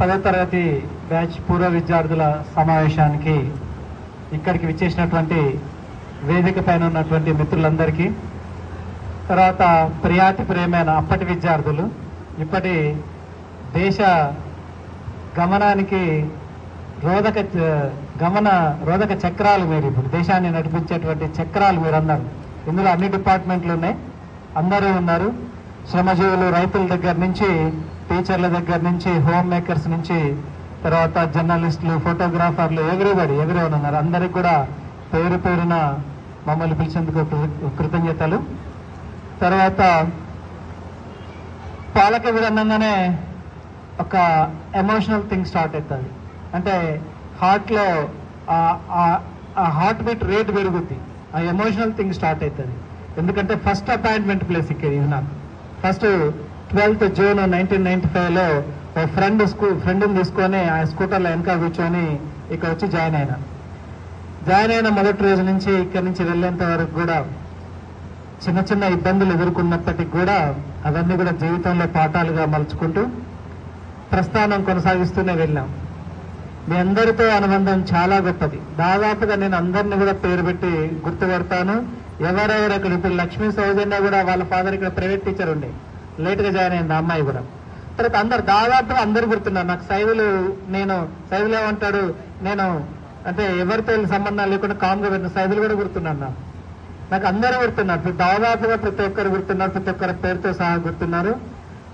పదో తరగతి బ్యాచ్ పూర్వ విద్యార్థుల సమావేశానికి ఇక్కడికి విచ్చేసినటువంటి వేదిక పైన ఉన్నటువంటి మిత్రులందరికీ తర్వాత ప్రియాతి ప్రేమైన అప్పటి విద్యార్థులు ఇప్పటి దేశ గమనానికి రోధక గమన రోధక చక్రాలు మీరు ఇప్పుడు దేశాన్ని నడిపించేటువంటి చక్రాలు మీరు అన్నారు ఇందులో అన్ని డిపార్ట్మెంట్లు ఉన్నాయి. అందరూ ఉన్నారు. శ్రమజీవులు రైతుల దగ్గర నుంచి టీచర్ల దగ్గర నుంచి హోమ్ మేకర్స్ నుంచి తర్వాత జర్నలిస్టులు ఫోటోగ్రాఫర్లు ఎవ్రీబడి ఎవరెవరు ఉన్నారు. అందరికి కూడా పేరు పేరున మమ్మల్ని పిలిచేందుకు కృతజ్ఞతలు. తర్వాత పాలక విధానంగానే ఒక ఎమోషనల్ థింగ్ స్టార్ట్ అవుతుంది అంటే హార్ట్లో ఆ హార్ట్ బీట్ రేట్ పెరుగుద్ది. ఆ ఎమోషనల్ థింగ్ స్టార్ట్ అవుతుంది ఎందుకంటే ఫస్ట్ అపాయింట్మెంట్ ప్లేస్ ఇక్కడ ఇది నాకు. First twelfth June nineteen ninety ఫైవ్లో ఒక ఫ్రెండ్ స్కూ ఫ్రెండ్ని తీసుకొని ఆ స్కూటర్లో వెనక కూర్చొని ఇక్కడ వచ్చి జాయిన్ అయినా. జాయిన్ అయిన మొదటి రోజు నుంచి ఇక్కడి నుంచి వెళ్ళేంత వరకు కూడా చిన్న చిన్న ఇబ్బందులు ఎదుర్కొన్నప్పటికీ కూడా అవన్నీ కూడా జీవితంలో పాఠాలుగా మలుచుకుంటూ ప్రస్థానం కొనసాగిస్తూనే వెళ్ళాం. మీ అందరితో అనుబంధం చాలా గొప్పది. దాదాపుగా నేను అందరిని కూడా పేరు పెట్టి గుర్తుపెడతాను. ఎవరెవరు ఇక్కడ ఇప్పుడు లక్ష్మీ సౌజన్య కూడా వాళ్ళ ఫాదర్ ఇక్కడ ప్రైవేట్ టీచర్ ఉండే. లేట్గా జాయిన్ అయింది అమ్మాయి కూడా. తర్వాత అందరు దాదాపు అందరు గుర్తున్నారు. నాకు సైవులు నేను సైవులు ఏమంటాడు నేను అంటే ఎవరితో సంబంధం లేకుండా కామ్గా పెట్టిన సైదులు కూడా గుర్తున్నాను నాకు. నాకు అందరూ గుర్తున్నారు. దాదాపుగా ప్రతి ఒక్కరు గుర్తున్నారు. ప్రతి ఒక్కరి పేరుతో సహా గుర్తున్నారు.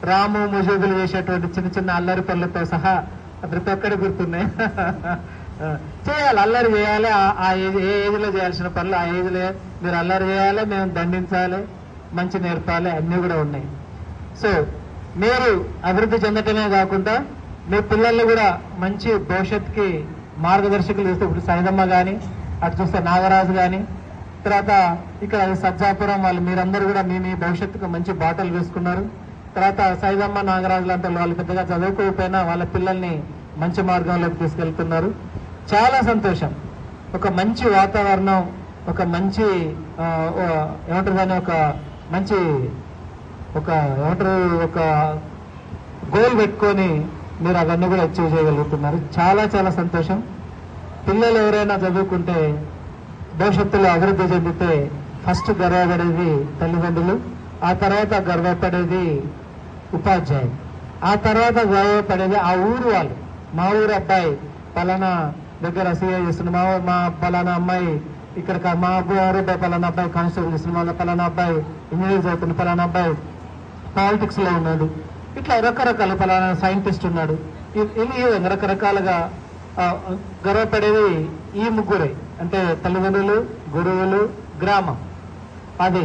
రాము ముజుగులు చేసేటువంటి చిన్న చిన్న అల్లరి పనులతో సహా ప్రతి ఒక్కరు గుర్తున్నాయి. చేయాలి అల్లరి చేయాలి. ఆ- ఏజ్ ఏ ఏజ్లో చేయాల్సిన పనులు ఆ ఏజ్లో మీరు అల్లరి చేయాలి మేము దండించాలి మంచి నేర్పాలి అన్నీ కూడా ఉన్నాయి. సో మీరు అభివృద్ధి చెందటమే కాకుండా మీ పిల్లల్ని కూడా మంచి భవిష్యత్తుకి మార్గదర్శకులు చూస్తే ఇప్పుడు సైదమ్మ కానీ అటు చూస్తే నాగరాజు కానీ తర్వాత ఇక్కడ సజ్జాపురం వాళ్ళు మీరందరూ కూడా మీ మీ భవిష్యత్తుకు మంచి బాటలు వేసుకున్నారు. తర్వాత సైదమ్మ నాగరాజులంతా వాళ్ళు పెద్దగా చదువుకోకపోయినా వాళ్ళ పిల్లల్ని మంచి మార్గంలోకి తీసుకెళ్తున్నారు. చాలా సంతోషం. ఒక మంచి వాతావరణం ఒక మంచి ఏమంటారు దాన్ని ఒక మంచి ఒక ఏమంటారు ఒక గోల్ పెట్టుకొని మీరు అవన్నీ కూడా అచీవ్ చేయగలుగుతున్నారు. చాలా చాలా సంతోషం. పిల్లలు ఎవరైనా చదువుకుంటే భవిష్యత్తులో అభివృద్ధి చెందితే ఫస్ట్ గర్వపడేది తల్లిదండ్రులు ఆ తర్వాత గర్వపడేది ఉపాధ్యాయులు ఆ తర్వాత గర్వపడేది ఆ ఊరు వాళ్ళు. మా ఊరు అబ్బాయి పలానా దగ్గర సీఏ చేస్తున్న మా మా పలానా అమ్మాయి ఇక్కడ మా అబ్బాయి పలానా అబ్బాయి కానిస్టేబుల్ చేస్తున్న వాళ్ళ పలానా అబ్బాయి ఇంజనీర్ చదువుతున్న పలానా అబ్బాయి పాలిటిక్స్లో ఉన్నాడు ఇట్లా రకరకాల పలానా సైంటిస్ట్ ఉన్నాడు ఇవి రకరకాలుగా గర్వపడేవి గర్వపడేది ఈ ముగ్గురే అంటే తల్లిదండ్రులు గురువులు గ్రామం అది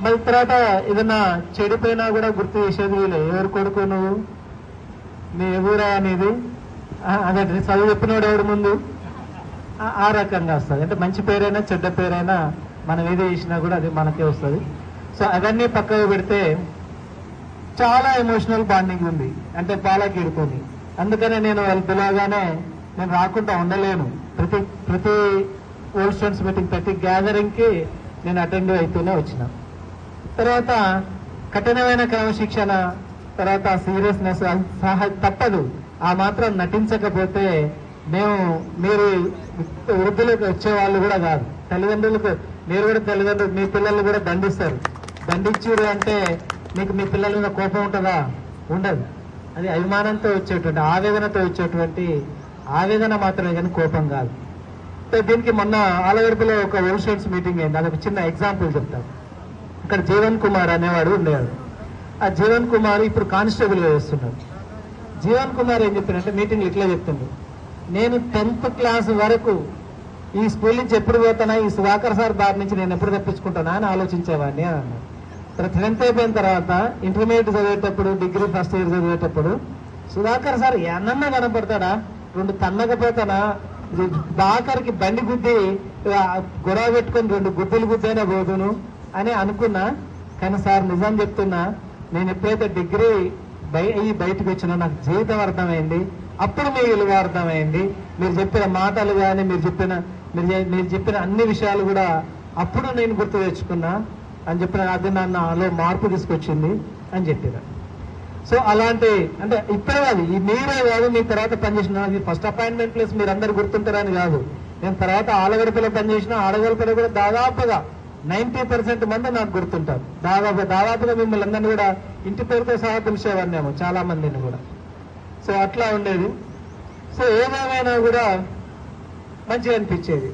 మరి తర్వాత ఏదైనా చెడిపోయినా కూడా గుర్తు చేసేది వీళ్ళే ఎవరు కొడుకు నువ్వు నీ ఎవరా అనేది అదే చదువు చెప్పినోడు ఎవడు ముందు? ఆ- రకంగా వస్తుంది. అంటే మంచి పేరైనా చెడ్డ పేరైనా మనం ఏది చేసినా కూడా అది మనకే వస్తుంది. సో అవన్నీ పక్కకు పెడితే చాలా ఎమోషనల్ బాండింగ్ ఉంది. అంటే పాలకీడుకొని అందుకనే నేను వెళ్తులాగానే నేను రాకుండా ఉండలేను. ప్రతి ప్రతి ఓల్డ్ స్టూడెంట్స్ మీటింగ్ ప్రతి గ్యాదరింగ్కి నేను అటెండ్ అవుతూనే వచ్చిన. తర్వాత కఠినమైన క్రమశిక్షణ తర్వాత సీరియస్నెస్ సహా తప్పదు. ఆ మాత్రం నటించకపోతే మేము మీరు వృద్ధులకు వచ్చే వాళ్ళు కూడా కాదు. తల్లిదండ్రులకు మీరు కూడా తల్లిదండ్రులు మీ పిల్లలు కూడా దండిస్తారు. దండించారు అంటే మీకు మీ పిల్లల మీద కోపం ఉంటుందా? ఉండదు. అది అభిమానంతో వచ్చేటువంటి ఆవేదనతో వచ్చేటువంటి ఆవేదన మాత్రమే కానీ కోపం కాదు. దీనికి మొన్న ఆలగడపలో ఒక ఓల్ మీటింగ్ అయింది. అదొక చిన్న ఎగ్జాంపుల్ చెప్తాను. ఇక్కడ జీవన్ కుమార్ అనేవాడు ఉండేవాడు. ఆ జీవన్ కుమార్ ఇప్పుడు కానిస్టేబుల్గా చేస్తున్నాడు. జీవన్ కుమార్ ఏం చెప్పారంటే మీటింగ్లు ఇట్లా చెప్తుండు. నేను టెన్త్ క్లాస్ వరకు ఈ స్కూల్ నుంచి ఎప్పుడు పోతానా? ఈ సుధాకర్ సార్ బారి నుంచి నేను ఎప్పుడు తప్పించుకుంటానా? అని ఆలోచించేవాడిని అని అన్నాడు. తర్వాత టెన్త్ అయిపోయిన తర్వాత ఇంటర్మీడియట్ చదివేటప్పుడు డిగ్రీ ఫస్ట్ ఇయర్ చదివేటప్పుడు సుధాకర్ సార్ ఎన్నన్నా కనపడతాడా? రెండు తన్నకపోతానా? దాకరికి బండి గుద్ది గొడవ పెట్టుకొని రెండు గుద్దులు గుద్దైనా పోదును? అని అనుకున్నా. కానీ సార్ నిజం చెప్తున్నా నేను ఎప్పుడైతే డిగ్రీ బయ బయటకు వచ్చిన నాకు జీవితం అర్థమైంది అప్పుడు మీ విలువ అర్థమైంది. మీరు చెప్పిన మాటలు కానీ మీరు చెప్పిన మీరు మీరు చెప్పిన అన్ని విషయాలు కూడా అప్పుడు నేను గుర్తు తెచ్చుకున్నా అని చెప్పిన అది నాలో మార్పు తీసుకొచ్చింది అని చెప్పిన. సో అలాంటి అంటే ఇప్పుడే కాదు ఈ మీరే కాదు మీ తర్వాత పనిచేసిన ఫస్ట్ అపాయింట్మెంట్ ప్లేస్ మీరు అందరు గుర్తుంటారని కాదు. నేను తర్వాత ఆలగడపలో పనిచేసిన ఆడగడపలో కూడా దాదాపుగా నైన్టీ పర్సెంట్ మంది నాకు గుర్తుంటారు. దాదాపు దాదాపుగా మిమ్మల్ని అందరినీ కూడా ఇంటి పేరుతో సహా పిలిచేవాడినేమో చాలా మందిని కూడా. సో అట్లా ఉండేది. సో ఏదేమైనా కూడా మంచిగా అనిపించేది.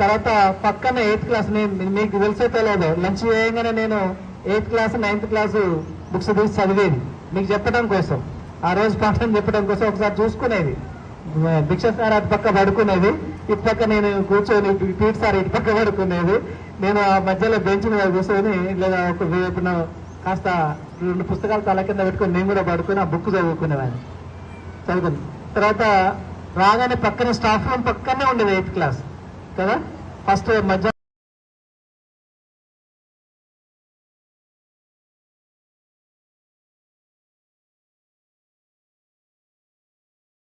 తర్వాత పక్కన ఎయిత్ క్లాస్ నేను మీకు తెలిసే తెలియదు. లంచ్ చేయగానే నేను eighth class ninth class books తీసి చదివేది. మీకు చెప్పడం కోసం. ఆ రోజు పాఠం చెప్పడం కోసం ఒకసారి చూసుకునేది. భిక్ష సార్ అటు పక్క పడుకునేది. ఇటు పక్క నేను కూర్చొని పీట్ సార్ ఇటు పక్క పడుకునేది. నేను ఆ మధ్యలో బెంచ్ మీద కూర్చొని లేదా ఒక కాస్త రెండు పుస్తకాలు తల కింద పెట్టుకొని నేను కూడా పడుకొని ఆ బుక్ చదువుకునేవాడిని. చదువుకుని. తర్వాత రాగానే పక్కన స్టాఫ్ రూమ్ పక్కనే ఉండేది ఎయిత్ క్లాస్. కదా? ఫస్ట్ మధ్య